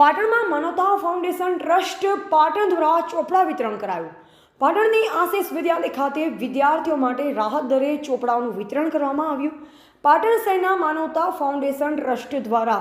પાટણમાં માનવતા foundation trust Patan દ્વારા ચોપડા વિતરણ કરાયું. પાટણની આશિષ વિદ્યાલય ખાતે વિદ્યાર્થીઓ માટે રાહત દરે ચોપડાઓનું વિતરણ કરવામાં આવ્યું. પાટણ શહેરના માનવતા ફાઉન્ડેશન ટ્રસ્ટ દ્વારા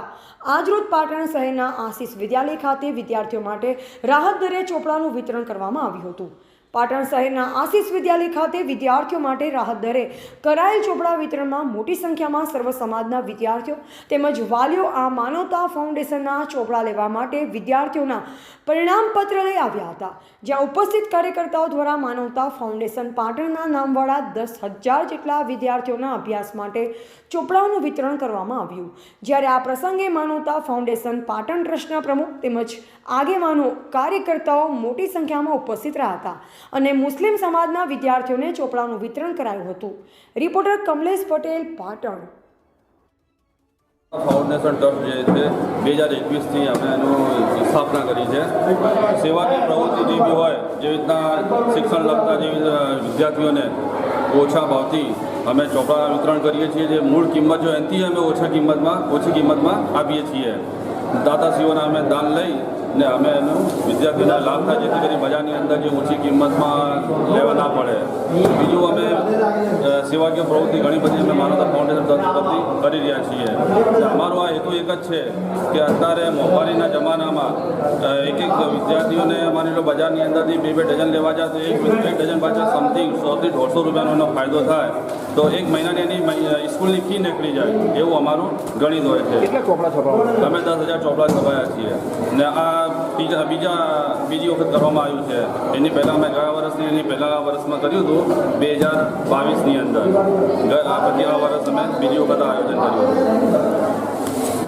આજરોજ પાટણ શહેરના આશિષ વિદ્યાલય ખાતે વિદ્યાર્થીઓ માટે રાહત દરે ચોપડાનું વિતરણ કરવામાં આવ્યું હતું. પાટણ શહેરના આશીષ વિદ્યાલય ખાતે વિદ્યાર્થીઓ માટે રાહત દરે કરાયેલ ચોપડા વિતરણમાં મોટી સંખ્યામાં સર્વ સમાજના વિદ્યાર્થીઓ તેમજ વાલીઓ આ માનવતા ફાઉન્ડેશનના ચોપડા લેવા માટે વિદ્યાર્થીઓના પરિણામપત્ર લઈ આવ્યા હતા. જ્યાં ઉપસ્થિત કાર્યકર્તાઓ દ્વારા માનવતા ફાઉન્ડેશન પાટણના નામવાળા દસ હજાર જેટલા વિદ્યાર્થીઓના અભ્યાસ માટે ચોપડાઓનું વિતરણ કરવામાં આવ્યું. જ્યારે આ પ્રસંગે માનવતા ફાઉન્ડેશન પાટણ ટ્રસ્ટના પ્રમુખ તેમજ આગેવાનો કાર્યકર્તાઓ મોટી સંખ્યામાં ઉપસ્થિત રહ્યા હતા. અને મુસ્લિમ સમાજના વિદ્યાર્થીઓને ચોપડાનું વિતરણ કરાયું હતું. Reporter Kamlesh Patel, Patan. Foundation trust જે છે બે હજાર એકવીસથી અમે એનું સ્થાપના કરી છે. સેવાની પ્રવૃત્તિ જે બી હોય, જેવી રીતના શિક્ષણ લગતા જેવી વિદ્યાર્થીઓને ઓછા ભાવથી અમે ચોપડા વિતરણ કરીએ છીએ, જે મૂળ કિંમત જો એનાથી અમે ઓછા કિંમતમાં, ઓછી કિંમતમાં આપીએ છીએ. દાતાશ્રીઓના અમે દાન લઈ ને અમે એનું વિદ્યાર્થીઓને લાભ થાય જેથી કરી બજારની અંદર જે ઓછી કિંમતમાં લેવા ના પડે. બીજું અમે સેવાકીય પ્રવૃત્તિ ઘણી બધી અમે માનવતા ફાઉન્ડેશન તરફથી કરી રહ્યા છીએ. જ છે કે અત્યારે મોંઘવારીના જમાનામાં એક એક વિદ્યાર્થીઓને માની લો બજારની અંદરથી બે બે ડઝન લેવા જાય તો એક બે ડઝન પાછળ સમથિંગ સોથી દોઢસો રૂપિયાનો એનો ફાયદો થાય તો એક મહિનાની એની સ્કૂલની ફી નીકળી જાય એવું અમારું ગણિત હોય છે. અમે દસ હજાર ચોપડા છપાયા છીએ. ને આ બીજા બીજા બીજી વખત કરવામાં આવ્યું છે. એની પહેલાં અમે ગયા વર્ષની એની પહેલાં વર્ષમાં કર્યું હતું બે હજાર બાવીસની અંદર. આ પછી આ વર્ષ અમે બીજી વખત આયોજન કર્યું હતું.